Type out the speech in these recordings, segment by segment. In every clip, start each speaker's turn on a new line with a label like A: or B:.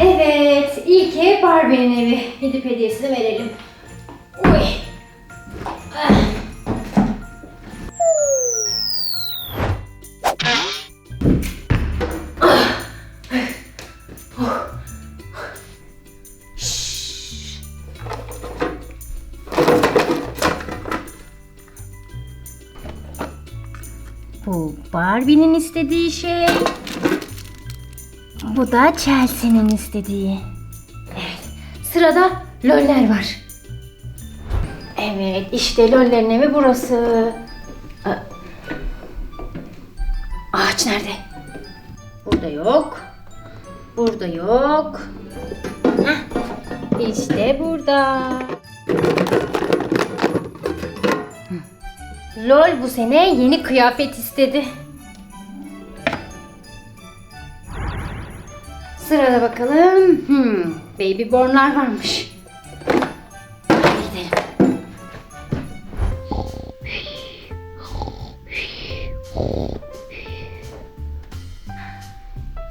A: Evet, ilk ev Barbie'nin evi. Gidip hediyesini verelim. Uy. Ah. Ah. Oh. Bu Barbie'nin istediği şey. Bu da Chelsea'nin istediği. Evet. Sırada loller var. Evet, işte lollerin evi burası. Aa, Ağaç nerede? Burada yok. Burada yok. Heh, işte burada. Lol bu sene yeni kıyafet istedi. Sırada bakalım. Hmm, baby bornlar varmış. Gidelim.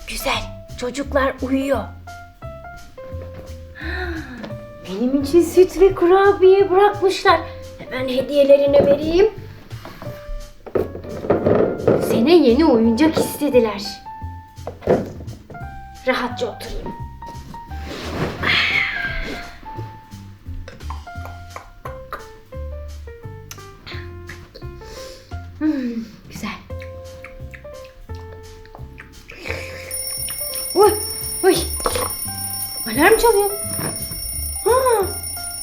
A: Güzel. Çocuklar uyuyor. Benim için süt ve kurabiye bırakmışlar. Hemen hediyelerini vereyim. Sene yeni oyuncak istediler. Rahatça oturayım. Hmm, güzel. Uy, uy. Alarm çalıyor. Ha,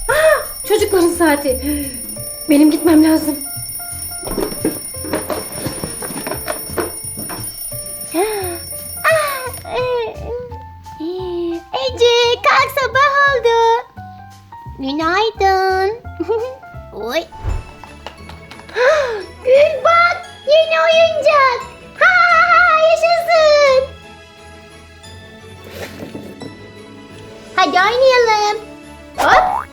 A: aa, çocukların saati. Benim gitmem lazım.
B: Günaydın. Oy. Gül bak yeni oyuncak. Ha yaşasın. Hadi oynayalım. Hop.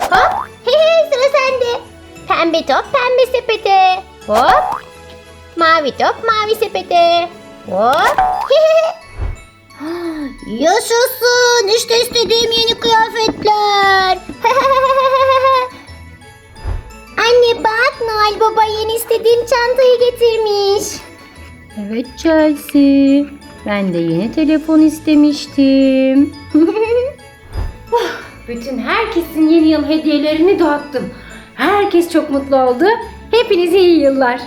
B: Hop. Hehe sıra sende. Pembe top pembe sepete. Hop. Mavi top mavi sepete. Hop. Yaşasın. İşte istediğim yeni kıyafetler. İstediğim çantayı getirmiş.
A: Evet Chelsea. Ben de yeni telefon istemiştim. Oh, Bütün herkesin yeni yıl hediyelerini dağıttım. Herkes çok mutlu oldu. Hepinize iyi yıllar.